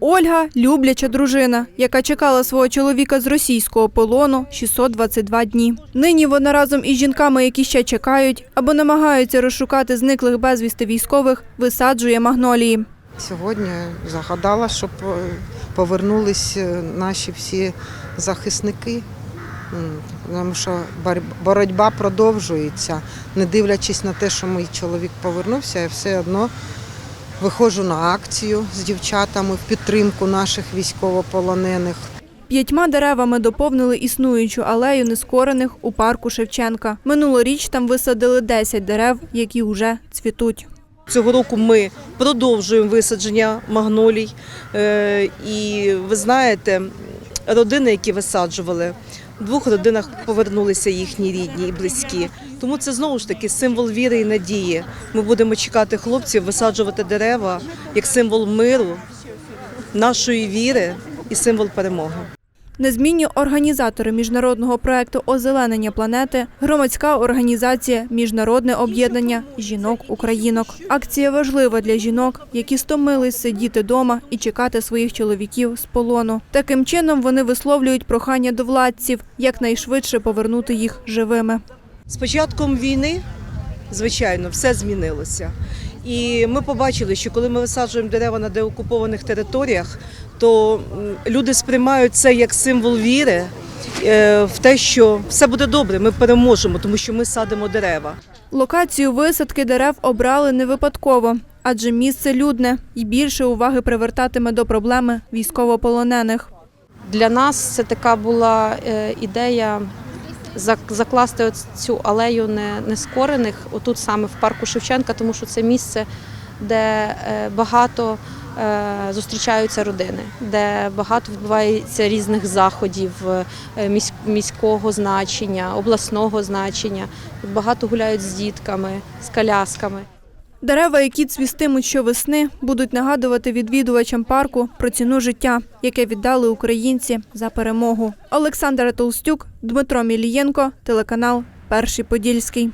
Ольга любляча дружина, яка чекала свого чоловіка з російського полону 622 дні. Нині вона разом із жінками, які ще чекають або намагаються розшукати зниклих безвісти військових, висаджує магнолії. Сьогодні загадала, щоб е, повернулись е, наші всі захисники, тому що боротьба продовжується. Не дивлячись на те, що мій чоловік повернувся, я все одно виходжу на акцію з дівчатами в підтримку наших військовополонених. П'ятьма деревами доповнили існуючу алею нескорених у парку Шевченка. Минулоріч там висадили 10 дерев, які вже цвітуть. Цього року ми продовжуємо висадження магнолій. Е, І ви знаєте, родини, які висаджували, в двох родинах повернулися їхні рідні і близькі. Тому це знову ж таки символ віри і надії. Ми будемо чекати хлопців, висаджувати дерева як символ миру, нашої віри і символ перемоги. Незмінні організатори міжнародного проекту озеленення планети, громадська організація Міжнародне об'єднання жінок-українок. Акція важлива для жінок, які стомились сидіти дома і чекати своїх чоловіків з полону. Таким чином вони висловлюють прохання до владців якнайшвидше повернути їх живими. З початком війни, звичайно, все змінилося. І ми побачили, що коли ми висаджуємо дерева на деокупованих територіях, то люди сприймають це як символ віри е, в те, що все буде добре, ми переможемо, тому що ми садимо дерева. Локацію висадки дерев обрали не випадково, адже місце людне і більше уваги привертатиме до проблеми військовополонених. Для нас це така була е, ідея закласти цю алею не- нескорених, отут саме в парку Шевченка, тому що це місце, де е, багато е, зустрічаються родини, де багато відбувається різних заходів е, міського значення, обласного значення. Багато гуляють з дітками, з колясками. Дерева, які цвістимуть щовесни, будуть нагадувати відвідувачам парку про ціну життя, яке віддали українці за перемогу. Олександра Толстюк, Дмитро Мілієнко, телеканал Перший Подільський.